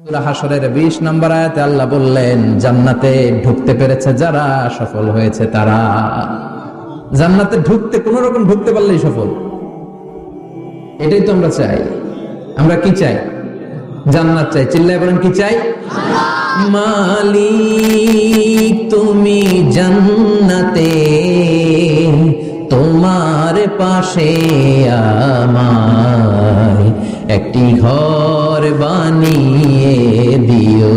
সূরা হাসরের 20 নম্বর আয়াতে আল্লাহ বললেন, জান্নাতে ঢুকতে পেরেছে যারা, সফল হয়েছে তারা। জান্নাতে ঢুকতে, কোন রকম ঢুকতে পারলেই সফল। এটাই তো আমরা চাই। আমরা কি চাই? জান্নাত চাই। চিল্লায় বলেন, কি চাই? মালিক, তুমি জান্নাতে, তোমার পাশে আমায় একটি ঘর বানিয়ে দিও।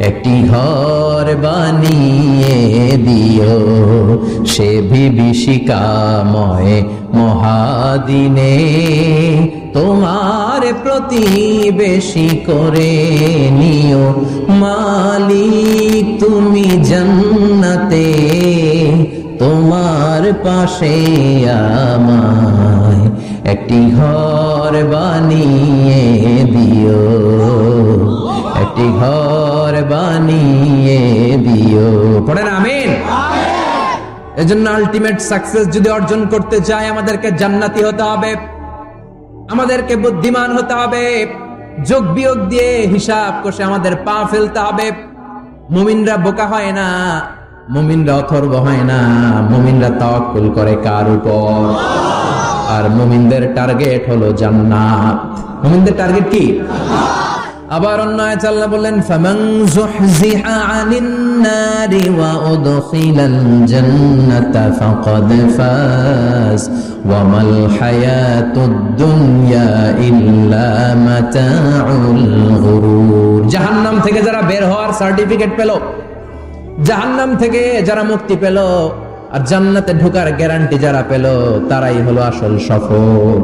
একটি ঘর বানিয়ে দিও। সে বিভীষিকাময় মহাদিনে তোমার প্রতিবেশী করে নিও। মালিক, তুমি জান্নাতে, তোমার পাশে আমায় একটি ঘর বানিয়ে দিও। একটি ঘর বানিয়ে দিও। পড়েন, আমিন। এজন্য আলটিমেট সাকসেস যদি অর্জন করতে চাই আমাদেরকে জান্নাতি হতে হবে। আমাদেরকে বুদ্ধিমান হতে হবে। যোগ বিয়োগ দিয়ে হিসাব কষে আমাদের পা ফেলতে হবে। মুমিনরা বোকা হয় না, মুমিনরা অথর্ব হয় না, মুমিনরা তাওয়াক্কুল করে কার উপর? আর মুমিনদের টার্গেট হলো জান্নাত। মুমিনদের টার্গেট কি? আবার অন্য আয়াতে আল্লাহ বললেন, ফামান আনিন নারি ওয়া উদখিলাল জান্নাতা ফাকাদ ফাজ ওয়া মাল হায়াতুদ দুনিয়া ইল্লা মাতাউল গুরুর। জাহান্নাম থেকে যারা বের হওয়ার সার্টিফিকেট পেল, জাহান্নাম থেকে যারা মুক্তি পেল আর জান্নাতে ঢোকার গ্যারান্টি যারা পেল, তারাই হলো আসল সফল।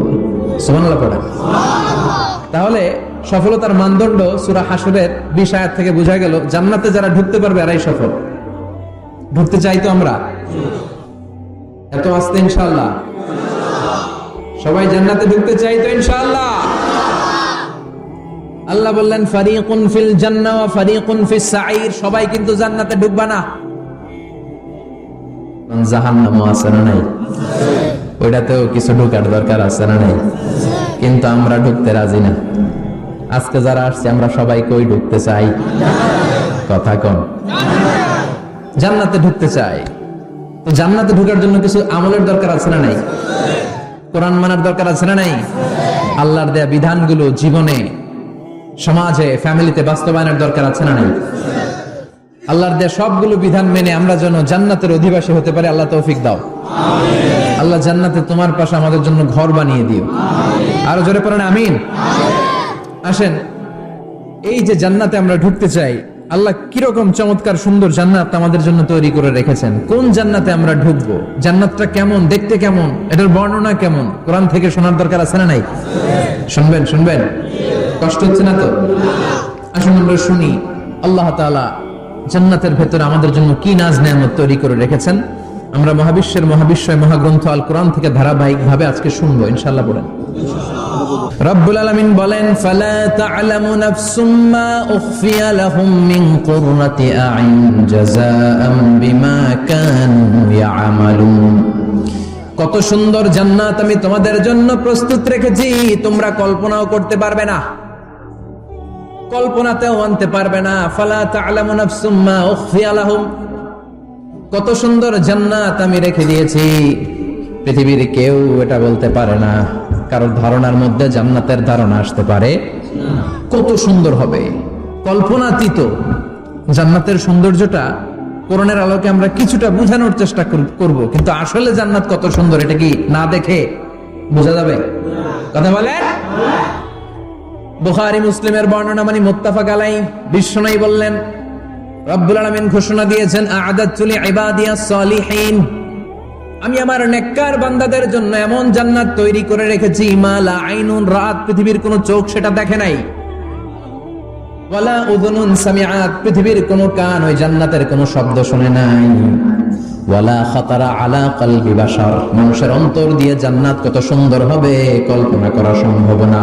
তাহলে সফলতার মানদণ্ড সুরা হাসরের আয়াত থেকে বোঝা গেল, জান্নাতে যারা ঢুকতে পারবে এরাই সফল। ঢুকতে চাই তো আমরা? এত আসতে ইনশাল্লাহ সবাই জান্নাতে ঢুকতে চাই তো ইনশাল্লাহ আল্লাহ বললেন, ফারিকুন ফিল জান্নাহ ওয়া ফারিকুন ফিস সাঈর। সবাই কিন্তু জান্নাতে ঢুকবা না। ঢুকতে রাজি না। আজকে যারা আসছে, আমরা ঢুকতে চাই? জান্নাতে ঢুকতে চাই। তো জান্নাতে ঢুকার জন্য কিছু আমলের দরকার আছে না নাই? কোরআন মানার দরকার আছে না নাই? আল্লাহর দেয়া বিধানগুলো জীবনে, সমাজে ফ্যামিলিতে বাস্তবায়নের দরকার আছে না নাই? আল্লাহর দেয়া সবগুলো বিধান মেনে আমরা যেন জান্নাতের অধিবাসী হতে পারি আল্লাহ তৌফিক দাও। আল্লাহ জান্নাতে তোমার পাশে আমাদের জন্য ঘর বানিয়ে দিও। আরও জোরে পড়েন আমিন। আসেন এই যে জান্নাতে আমরা ঢুকতে চাই আল্লাহ কীরকম চমৎকার সুন্দর জান্নাত আমাদের জন্য তৈরি করে রেখেছেন। কোন জান্নাতে আমরা ঢুকবো? জান্নাতটা কেমন? দেখতে কেমন? এটার বর্ণনা কেমন? কোরআন থেকে শোনার দরকার আছে না নাই? শুনবেন শুনবেন। কষ্ট হচ্ছে না তো? আসুন আমরা শুনি আল্লাহ তাআলা জান্নাতের ভেতরে আমাদের জন্য কি নাজ নেয়ামত তৈরি করে রেখেছেন? আমরা মহাবিশ্বের মহাবিশ্বয় মহাগ্রন্থ আল কোরআন থেকে ধারাবাহিক ভাবে আজকে শুনব ইনশাল্লাহ বলেন কত সুন্দর জান্নাত আমি তোমাদের জন্য প্রস্তুত রেখেছি, তোমরা কল্পনাও করতে পারবে না। কল্পনাতেও আনতে পারবে না। ফালা তা'লামু নাফসুম মা উখফিয়া লাহুম। কত সুন্দর জান্নাত আমি রেখে দিয়েছি। পৃথিবীর কেউ এটা বলতে পারে না। কারোর ধারণার মধ্যে জান্নাতের ধারণা আসতে পারে। কত সুন্দর হবে। কল্পনাতীত জান্নাতের সৌন্দর্যটা করোনার আলোকে আমরা কিছুটা বোঝানোর চেষ্টা কর- করব। কিন্তু আসলে জান্নাত কত সুন্দর, এটা কি না দেখে বোঝা যাবে? কথা বলে বুখারী মুসলিমের বর্ণনা মানে মুত্তাফাক আলাই বিশ্বনবী বললেন, রব্বুল আলমিন ঘোষণা দিয়েছেন আ'দাতু লিইবাদিয়াস সালিহিন। আমি আমার নেককার বান্দাদের জন্য এমন জান্নাত তৈরি করে রেখেছি মালা আইনুন, রাত পৃথিবীর কোনো চোখ সেটা দেখে নাই। ওয়ালা উযুনুন সামিআত, পৃথিবীর কোনো কান ওই জান্নাতের কোনো শব্দ শুনে নাই। ওয়ালা খাতারা আলা কলবি বাশার, মানুষের অন্তর দিয়ে জান্নাত কত সুন্দর হবে, কল্পনা করা সম্ভব না।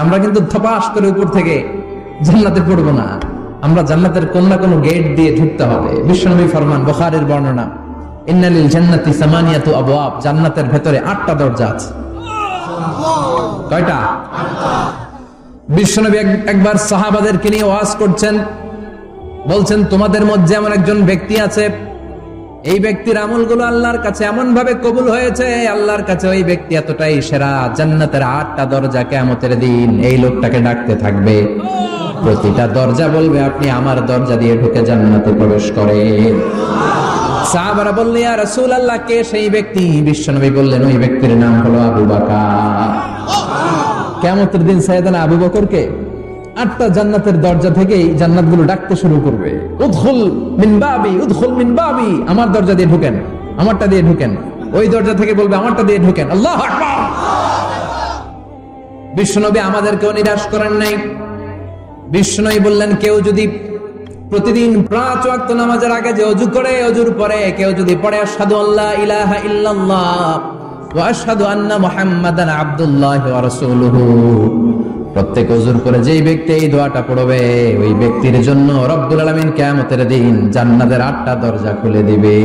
আমরা কিন্তু ধপাস করে উপর থেকে জান্নাতে পড়ব না। আমরা জান্নাতের কোন না কোনো গেট দিয়ে ঢুকতে হবে। বিশ্বনবী ফরমান বখারের বর্ণনা, ইন্নালিল জান্নাতি সামানিয়াতু আবওয়াব জান্নাতের ভেতরে আটটা দরজা আছে। কয়টা? বিশ্বনবী এক- একবার সাহাবাদেরকে নিয়ে ওয়াজ করছেন। বলছেন, তোমাদের মধ্যে এমন একজন ব্যক্তি আছে এই ব্যক্তির আমলগুলো আল্লাহর কাছে এমন ভাবে কবুল হয়েছে, আল্লাহর কাছে ওই ব্যক্তি এতটাই সেরা, জান্নাতের আটটা দরজা কেমতের দিন এই লোকটাকে ডাকতে থাকবে। প্রতিটা দরজা বলবে, আপনি আমার দরজা দিয়ে ঢুকে জান্নাতে প্রবেশ করেন। সাহাবারা বললেন রাসূল আল্লাহ কে সেই ব্যক্তি? বিশ্বনবী বললেন, ওই ব্যক্তির নাম হলো আবু বাকার। বকরকে আটটা জান্নাতের দরজা থেকেই জান্নাতগুলো ডাকতে শুরু করবে। উদখুল মিন বাবি উদখুল মিন বাবি। আমার দরজা দিয়ে ঢুকেন আমারটা দিয়ে ঢুকেন। ওই দরজা থেকে বলবে আমারটা দিয়ে ঢুকেন। আল্লাহ বিশ্বনবী আমাদেরকেও নিরাশ করেন নাই। বিষ্ণুই বললেন কেউ যদি প্রতিদিন পাঁচ ওয়াক্ত নামাজের আগে যে অজু করে অজুর পরে কেউ যদি পড়ে আশহাদু আল্লাহ ইলাহা ইল্লাল্লাহ ওয়া আশহাদু আন্না মুহাম্মাদান আবদুল্লাহ ওয়া রাসূলুহু। প্রত্যেক অজুর পরে যেই ব্যক্তি এই দোয়াটা পড়বে, ওই ব্যক্তির জন্য রব্বুল আলামিন কিয়ামতের দিন জান্নাতের আটটা দরজা খুলে দিবে।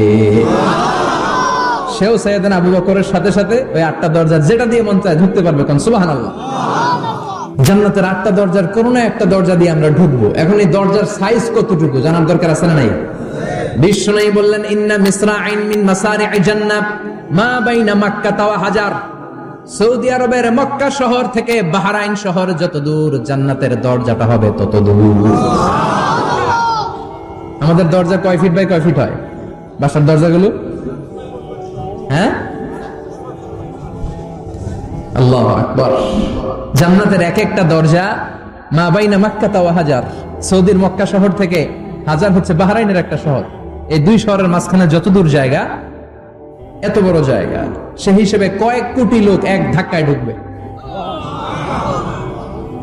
সেও সাইয়েদানা আবু বকরের সাথে সাথে ওই আটটা দরজা যেটা দিয়ে মন চায় ঢুকতে পারবে কোন, সুবহানাল্লাহ। জান্নাতের আটটা দরজার কোন একটা দরজা দিয়ে আমরা ঢুকবো। এখন এই দরজার সাইজ কতটুকু? জানার দরকার আছে না নাই? বিশ্ব নাই বললেন, ইন্না মিসরা আইন মিন মাসারি জান্নাত, মা বাইনা মাক্কা তাওয়া হাজার। সৌদি আরবের মক্কা শহর থেকে বাহারাইন শহর যত দূর জান্নাতের দরজাটা হবে তত দূর। আমাদের দরজা কয় ফিট বাই কয় ফিট হয়? বাসার দরজাগুলো? হ্যাঁ? আল্লাহ আকবর। জান্নাতের এক একটা দরজা মা বাইনা মাক্কা তাওয়া হাজার। সৌদির মক্কা শহর থেকে হাজার হচ্ছে বাহরাইনের একটা শহর। এই দুই শহরের মাঝখানে যত দূর জায়গা এত বড় জায়গা। সে হিসেবে কয়েক কোটি লোক এক ধাক্কায় ঢুকবে।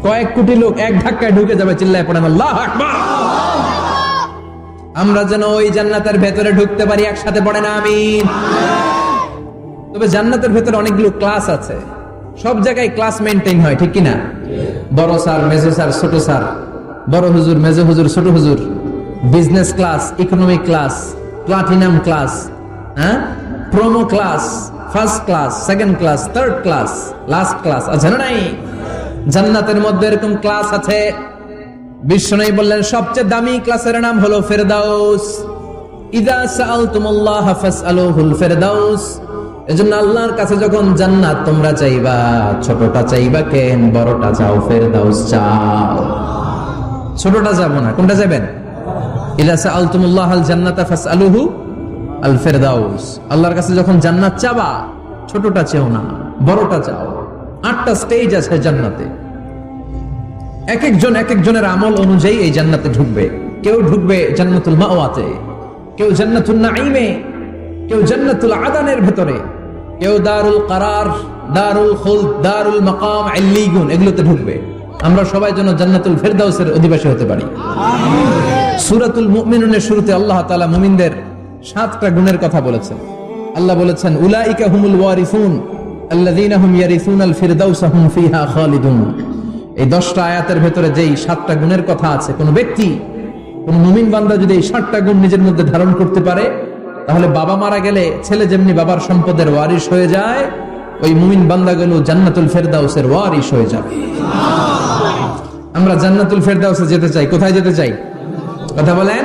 কয়েক কোটি লোক এক ধাক্কায় ঢুকে যাবে চিল্লায় পড়েন আল্লাহ আমরা যেন ওই জান্নাতের ভেতরে ঢুকতে পারি, একসাথে পড়ে না, আমিন। তবে জান্নাতের ভেতরে অনেকগুলো ক্লাস আছে। সব জায়গায় ক্লাস মেনটেন হয়, ঠিক কিনা? বড় স্যার, মেজো স্যার, ছোট স্যার। বড় হুজুর, মেজো হুজুর, ছোট হুজুর। Business class, economic class, platinum class হ্যাঁ? Promo class first class second class third class last class আছে না নাই? জান্নাতের মধ্যে এরকম ক্লাস আছে। বিষ্ণু বললেন, সবচেয়ে দামি ক্লাসের নাম হলো ফেরদাউস। ইদা সাআলতুমুল্লাহ ফাসআলুহুল ফেরদাউস। এজন্য আল্লাহর কাছে যখন জান্নাত, তোমরা চাইবা, ছোটটা চাইবা কেন, বড়টা চাও, ফেরদাউস চাও। ছোটটা যাব না, কোনটা যাবেন? ইদা সাআলতুমুল্লাহ আল জান্নাতা ফাসআলুহু আল ফেরদাউস আল্লাহর কাছে যখন জান্নাত চাবা ছোটটা চেও না বড়টা চাও। আটটা স্টেজ আছে জান্নাতে। এক একজন এক একজনের আমল অনুযায়ী এই জান্নাতে ঢুকবে। কেউ ঢুকবে জান্নাতুল মাওয়াতে কেউ জান্নাতুল নাঈমে কেউ জান্নাতুল আদানের ভেতরে কেউ দারুল কারার দারুল খুল দারুল মাকাম আল্লিগুন এগুলোতে ঢুকবে। আমরা সবাই যেন জান্নাতুল ফেরদাউসের অধিবাসী হতে পারি। সূরাতুল মুমিনুনের শুরুতে আল্লাহ তাআলা মুমিনদের সাতটা গুণের কথা বলেছেন। আল্লাহ বলেছেন, উলাইকা হুমুল ওয়ারিসুন, আল্লাযীনা হুম ইয়ারিসুনাল ফিরদাউসা হুম ফিহা খালিদুন। এই দশটা আয়াতের ভেতরে যেই সাতটা গুণের কথা আছে, কোন ব্যক্তি, কোন মুমিন বান্দা যদি এই ষাটটা গুণ নিজের মধ্যে ধারণ করতে পারে, তাহলে বাবা মারা গেলে ছেলে যেমনি বাবার সম্পদের ওয়ারিশ হয়ে যায়, ওই মুমিন বান্দাগুলো জান্নাতুল ফেরদাউসের ওয়ারিশ হয়ে যাবে। আমরা জান্নাতুল ফেরদাউসে যেতে চাই। কোথায় যেতে চাই? কথা বলেন।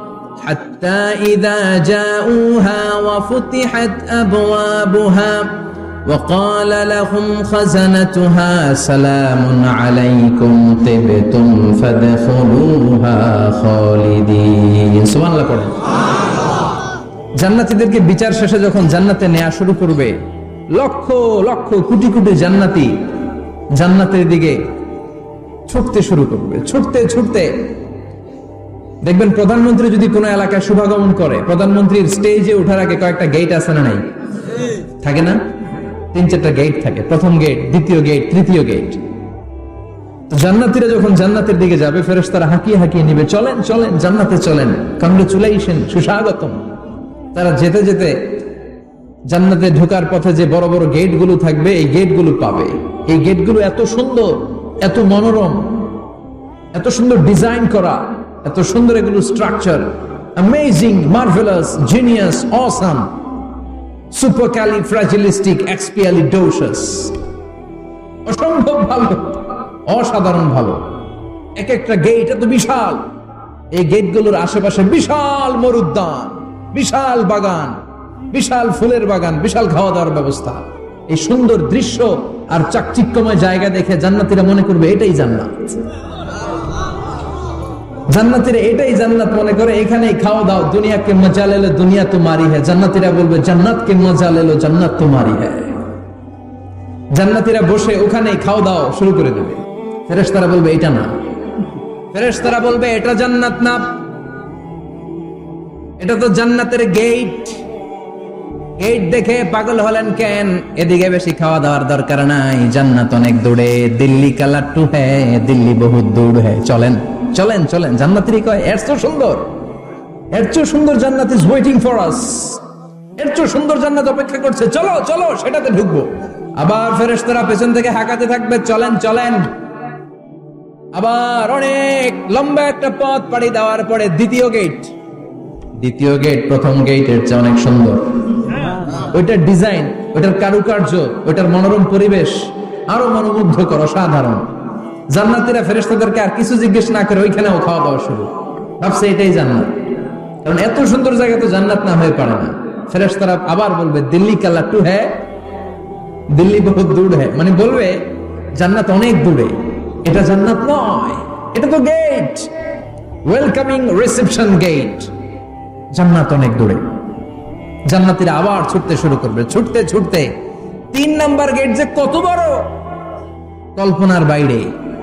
حتى إذا جاءوها وفتحت أبوابها وقال لهم خزنتها سلام عليكم طبتم فادخلوها خالدين سبحان الله পড়েন জান্নাতীদেরকে বিচার শেষে যখন জান্নাতে নেওয়া শুরু করবে লক্ষ লক্ষ কোটি কোটি জান্নাতি জান্নাতের দিকে ছুটতে শুরু করবে ছুটতে ছুটতে দেখবেন প্রধানমন্ত্রী যদি কোনো এলাকায় শুভাগমন করে, প্রধানমন্ত্রীর স্টেজে ওঠার আগে কয়েকটা গেট আছে না নাই? থাকে না? তিন চারটা গেট থাকে। প্রথম গেট দ্বিতীয় গেট তৃতীয় গেট জান্নাতিরা যখন জান্নাতের দিকে যাবে, ফেরেশতারা হাঁকিয়ে হাঁকিয়ে নিবে, চলেন চলেন, জান্নাতে চলেন। কংগ্রেচুলেশন সুস্বাগতম। তারা যেতে যেতে জান্নাতে ঢোকার পথে যে বড় বড় গেটগুলো থাকবে, এই গেটগুলো পাবে। এই গেটগুলো এত সুন্দর, এত মনোরম, এত সুন্দর ডিজাইন করা। এত সুন্দর এগুলো structure amazing marvellous genius awesome supercalifragilisticexpialidocious অসম্ভব ভালো, অসাধারণ ভালো। এক একটা গেট এত বিশাল। এই গেটগুলোর আশেপাশে বিশাল মরুদ্যান, বিশাল বাগান, বিশাল ফুলের বাগান, বিশাল খাওয়া দাওয়ার ব্যবস্থা। এই সুন্দর দৃশ্য আর চাকচিক্যময় জায়গা দেখে জান্নাতীরা মনে করবে এটাই জান্নাত। জান্নাতীরা এটাই জান্নাত মনে করে, এখানেই খাওয়া দাও, দুনিয়াকে মজা লেলো, দুনিয়া তোমারি হ্যাঁ জান্নাতীরা বলবে, জান্নাতকে মজা লেলো, জান্নাত তোমারি হ্যাঁ জান্নাতীরা বসে, ওখানেই খাওয়া দাও, শুরু করে দেবে। ফেরেশতারা বলবে, এটা না। ফেরেশতারা বলবে, এটা জান্নাত না। এটা তো জান্নাতের গেট। গেট দেখে পাগল হলেন কেন? এদিকে বেশি খাওয়া দাওয়ার দরকার নাই। জান্নাত অনেক দূরে, দিল্লি কালার টু হ্যাঁ দিল্লি বহুত দূর হ্যাঁ চলেন। চলেন চলেন। জান্নাতেরই কয়, এর তো সুন্দর। এর চেয়ে সুন্দর জান্নাত ইজ ওয়েটিং ফর আস এর চেয়ে সুন্দর জান্নাত অপেক্ষা করছে। চলো চলো, সেটাতে ঢুকবো। আবার ফেরেশতারা পেছন থেকে হাঁকাতে থাকবে। চলেন চলেন। আবার অনেক লম্বা একটা পথ পাড়ি দেওয়ার পরে দ্বিতীয় গেট দ্বিতীয় গেট প্রথম গেটের চেয়ে অনেক সুন্দর। ওইটার ডিজাইন ওইটার কারুকার্য, ওইটার মনোরম পরিবেশ, আরও মনোমুগ্ধ মনোমুগ্ধকর, অসাধারণ। জান্নাতীরা ফেরেশতাদেরকে আর কিছু জিজ্ঞেস না করে ওইখানেও খাওয়া দাওয়া শুরু। ভাবছে এটাই জান্নাত। কারণ এত সুন্দর জায়গা তো জান্নাত না হয়ে পারে না। ফেরেশতারা আবার বলবে, দিল্লি কালা টু হ্যাঁ দিল্লি বহুত দূর হ্যাঁ মানে বলবে, জান্নাত অনেক দূরে। এটা জান্নাত নয়। এটা তো গেট ওয়েলকামিং রিসেপশন গেট জান্নাত অনেক দূরে। জান্নাতীরা আবার ছুটতে শুরু করবে। ছুটতে ছুটতে তিন নাম্বার গেট যে কত বড়? কল্পনার বাইরে।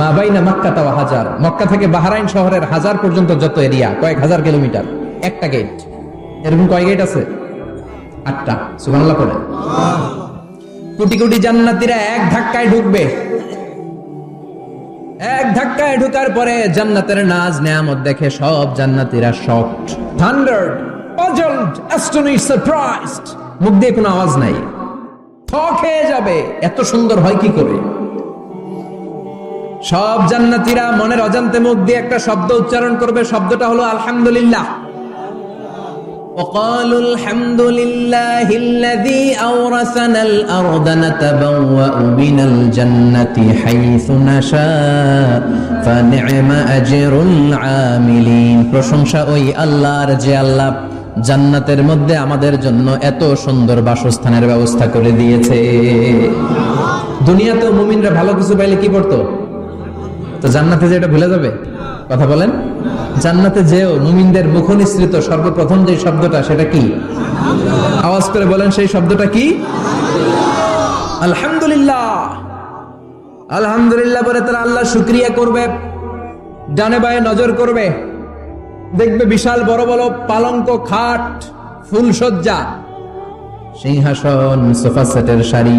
মা মক্কা তাও হাজার। মক্কা থেকে বাহারাইন শহরের হাজার পর্যন্ত যত এরিয়া, কয়েক হাজার কিলোমিটার। একটা গেট এরকম কয় গেট আছে? আটটা। কোটি কোটি জান্নাতীরা এক ধাক্কায় ঢুকবে। এক ধাক্কায় ঢুকার পরে জান্নাতের নাজ নেয়ামত দেখে সব জান্নাতীরা shocked thundered puzzled astonish surprised মুখ দিয়ে কোনো আওয়াজ নাই। থ খেয়ে যাবে। এত সুন্দর হয় কি করে? সব জান্নাতীরা মনের অজান্তে মুখ দিয়ে একটা শব্দ উচ্চারণ করবে শব্দটা হলো আলহামদুলিল্লাহ وقالوا الحمد لله الذي أورثنا الأرض نتبوأ من الجنة حيث نشاء فنعم أجر العاملين প্রশংসা ওই আল্লাহর যে আল্লাহ জান্নাতের মধ্যে আমাদের জন্য এত সুন্দর বাসস্থানের ব্যবস্থা করে দিয়েছে দুনিয়াতেও মুমিনরা ভালো কিছু পাইলে কি করতো তো জান্নাতে যে এটা ভুলে যাবে? কথা বলেন। জান্নাতে যেও মুমিনদের মুখ নিঃসৃত সর্বপ্রথম যে শব্দটা, সেটা কি? আওয়াজ করে বলেন সেই শব্দটা কি? আলহামদুলিল্লাহ। আলহামদুলিল্লাহ বলে তারা আল্লাহ শুক্রিয়া করবে ডানে বায়ে নজর করবে। দেখবে বিশাল বড় বড় পালঙ্ক, খাট ফুলসজ্জা সিংহাসন, সোফা সেটের শাড়ি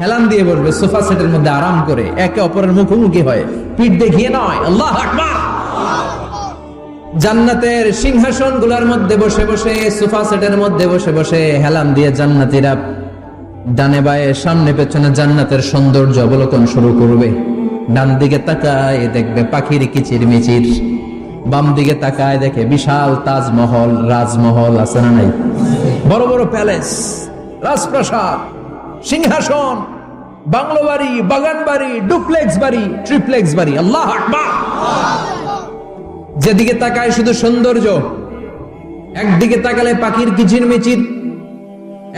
হেলান দিয়ে সোফা সেটের মধ্যে আরাম করে, একে অপরের মুখোমুখি হয়। পিঠ দেখিয়ে নয়, আল্লাহ জান্নাতের সিংহাসনগুলার মধ্যে বসে বসে, সোফা সেটের মধ্যে বসে বসে হেলান দিয়ে জান্নাতীরা ডানে বায়ে, সামনে পেছনে জান্নাতের সৌন্দর্য অবলোকন শুরু করবে। ডান দিকে তাকায় দেখবে পাখির কিচির মিচির বাম দিকে তাকায় দেখে বিশাল তাজমহল, রাজমহল আছে না নাই? বড় বড় প্যালেস, রাজপ্রাসাদ, সিংহাসন, বাংলো বাড়ি, বাগান বাড়ি, ডুপ্লেক্স বাড়ি, ট্রিপ্লেক্স বাড়ি, আল্লাহ যেদিকে তাকায় শুধু সৌন্দর্য, একদিকে তাকালে পাখির কিচির মিচির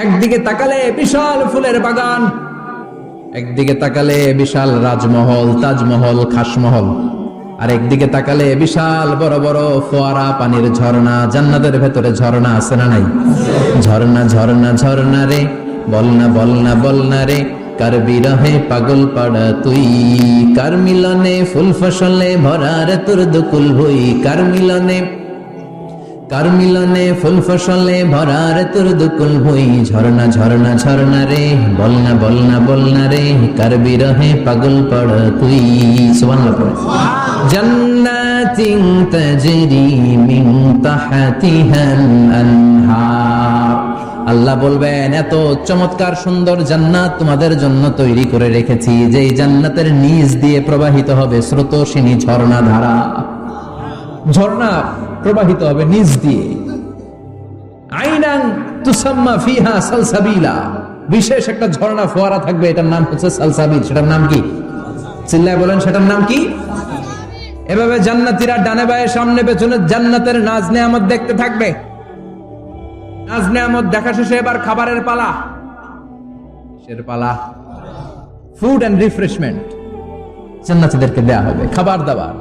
একদিকে তাকালে বিশাল ফুলের বাগান, একদিকে তাকালে বিশাল রাজমহল, তাজমহল, খাসমহল। আর একদিকে তাকালে বিশাল বড় বড় ফোয়ারা পানির ঝর্ণা, জান্নাতের ভেতরে ঝর্ণা আছে না নাই? ঝর্ণা ঝর্ণা ঝর্ণা রে বলনা না, বল না বল না রে, কার বিরহে পাগল পাড়া তুই? কার মিলনে ফুল ফসলে ভরার তোর দুকুল ভুই? কার মিলনে কার মিলনে ফুল ফসলে ভরা রে তোর দুকুল ভুই? ঝরনা ঝরনা ঝরনা রে, বলনা বলনা বল না বল না রে, কার বিরহে পাগল পড় তুই? সুবহানাল্লাহ জান্নাতিন তাজরি মিন তাহতিহাল আনহার। আল্লাহ বলবেন, এত চমৎকার সুন্দর জান্নাত তোমাদের জন্য তৈরি করে রেখেছি যে জান্নাতের নিচ দিয়ে প্রবাহিত হবে স্রোতসিনী ঝর্ণা ধারা ঝর্ণা প্রবাহিত হবে নিচ দিয়ে। আইনান তুসাম্মা ফিহা সালসাবিলা। বিশেষ একটা ঝর্ণা ফোয়ারা থাকবে, এটার নাম হচ্ছে সালসাবিল। সেটার নাম কি? চিল্লায় বলেন, সেটার নাম কি? এভাবে জান্নাতীরা ডানে সামনে পেছনে জান্নাতের নাজ নেয়ামত দেখতে থাকবে। নাজ নেয়ামত দেখা শেষে এবার খাবারের পালা। কিসের পালা? ফুড অ্যান্ড রিফ্রেশমেন্ট জান্নাতীদেরকে দেয়া হবে, খাবার দাবার।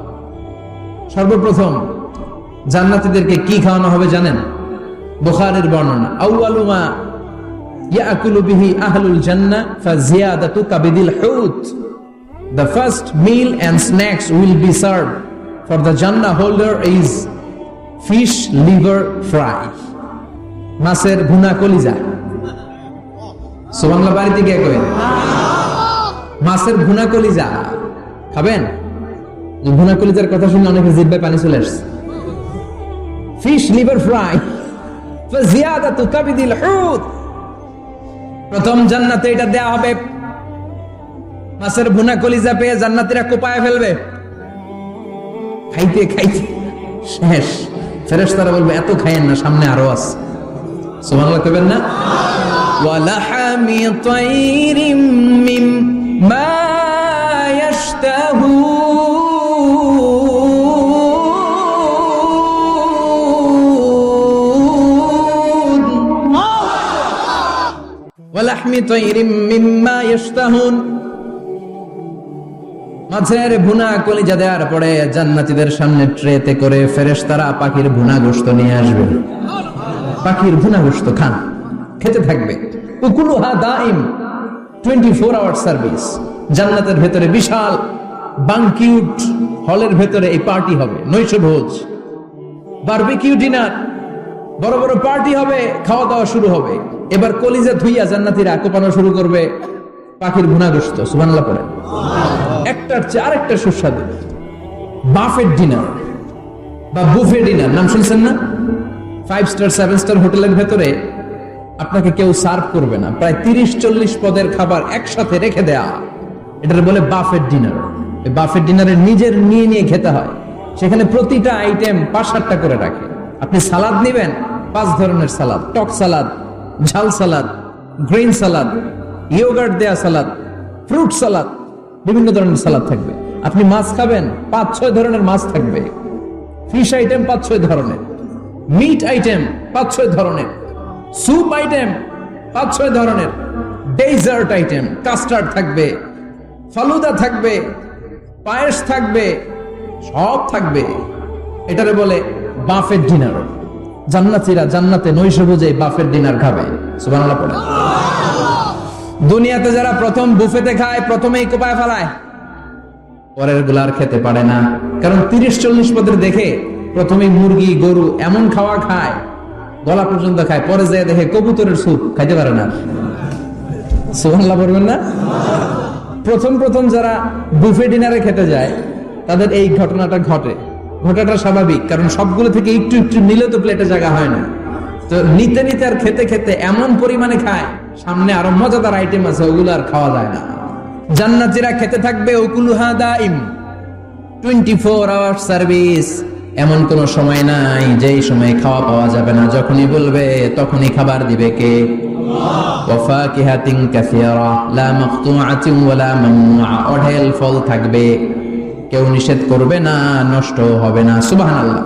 সর্বপ্রথম জান্নাতীদেরকে কি খাওয়ানো হবে জানেন? বুখারের বর্ণনা আউয়ালুমা ইয়াকুলু বিহি আহলুল জান্নাহ ফাজিয়াদাতু কাবিদিল হুত। The first meal and snacks will be served. For the Jannah holder is fish liver fry. মাছের ভুনা কলিজা। সুবাংলা বাড়িতে গিয়ে কবেন মাছের ভুনা কলিজা। খাবেন? ভুনা কলিজার কথা শুনে অনেকে জিব্বায় পানি চলে আসছে। ফিশ লিভার ফ্রাই প্রথম জান্নাতে এটা দেয়া হবে। মাছের ভুনা কলিজা পেয়ে জান্নাতীরা কোপায় ফেলবে। খাইতে খাইতে। শেষ। ফেরেশতারা বলবে, এত খায়েন না, সামনে আরও আছে। সুবহানাল্লাহ কইবেন না? ওয়ালাহামি তাইরিম মিম মা ইশতাহু লাহমি মাছের ভুনা কলিজা দেওয়ার পরে সামনে ট্রেতে করে ফেরেশতারা পাখির ভুনা গোস্ত নিয়ে আসবে। পাখির ভুনা গোস্ত খান, খেতে থাকবে। দাইম 24 আওয়ার সার্ভিস জান্নাতের ভেতরে বিশাল বাংকিউট হলের ভেতরে এই পার্টি হবে, নৈশ ভোজ। বারবিকিউ ডিনার বড় বড় পার্টি হবে, খাওয়া দাওয়া শুরু হবে। এবার কলিজা ধুইয়া জান্নাতীরা কোপানো শুরু করবে। পাখির ভুনা গোশত সুবহানাল্লাহ পড়ে একটার চেয়ে আরেকটা সুস্বাদু। বাফেট ডিনার বা বুফে ডিনার, নাম শুনছেন না? ফাইভ স্টার সেভেন স্টার হোটেলের ভেতরে আপনাকে কেউ সার্ভ করবে না। প্রায় তিরিশ, চল্লিশ পদের খাবার একসাথে রেখে দেয়া। এটার বলে বাফেট ডিনার। বাফেট ডিনারে নিজের নিয়ে নিয়ে খেতে হয়। সেখানে প্রতিটা আইটেম পাঁচ, সাতটা করে রাখে। আপনি সালাদ নেবেন, পাঁচ ধরনের সালাদ, টক সালাদ ঝাল সালাদ, গ্রিন সালাদ, ইয়োগার্ট দেয়া সালাদ, ফ্রুট সালাদ, বিভিন্ন ধরনের সালাদ থাকবে। আপনি মাছ খাবেন, পাঁচ, ছয় ধরনের মাছ থাকবে। ফিশ আইটেম পাঁচ, ছয় ধরনের। মিট আইটেম পাঁচ, ছয় ধরনের। স্যুপ আইটেম পাঁচ, ছয় ধরনের। ডেজার্ট আইটেম কাস্টার্ড থাকবে, ফালুদা থাকবে, পায়েস থাকবে, সব থাকবে। এটারে বলে বাফের ডিনার। জান্নাতিরা জান্নাতে নৈশ বুঝে বাফের ডিনার খাবে। দুনিয়াতে যারা প্রথম বুফেতে খায়, প্রথমেই কোপায় ফেলায়। পরেরগুলার খেতে পারে না। কারণ তিরিশ চল্লিশ পদের দেখে প্রথমেই মুরগি, গরু এমন খাওয়া খায়, গলা পর্যন্ত খায়, পরে যায় দেখে কবুতরের স্যুপ খাইতে পারে না। সুবহানাল্লাহ বলবেন না? প্রথম প্রথম যারা বুফে ডিনারে খেতে যায়, তাদের এই ঘটনাটা ঘটে। ঘটাটা স্বাভাবিক, কারণ সবগুলো থেকে একটু একটু নিলে তো প্লেটে জায়গা হয় না। তো নিতে নিতে আর খেতে খেতে এমন পরিমাণে খায়, সামনে আরও মজাদার আইটেম আছে, ওগুলো আর খাওয়া যায় না। জান্নাতিরা খেতে থাকবে ওকুলুহা দাইম টোয়েন্টি ফোর আওয়ার সার্ভিস এমন কোন সময় নাই, যেই সময় খাওয়া পাওয়া যাবে না, যখনই বলবে তখনই খাবার দিবে কে? লা অঢেল ফল থাকবে। কেউ নিষেধ করবে না নষ্ট হবে না। সুবহানাল্লাহ।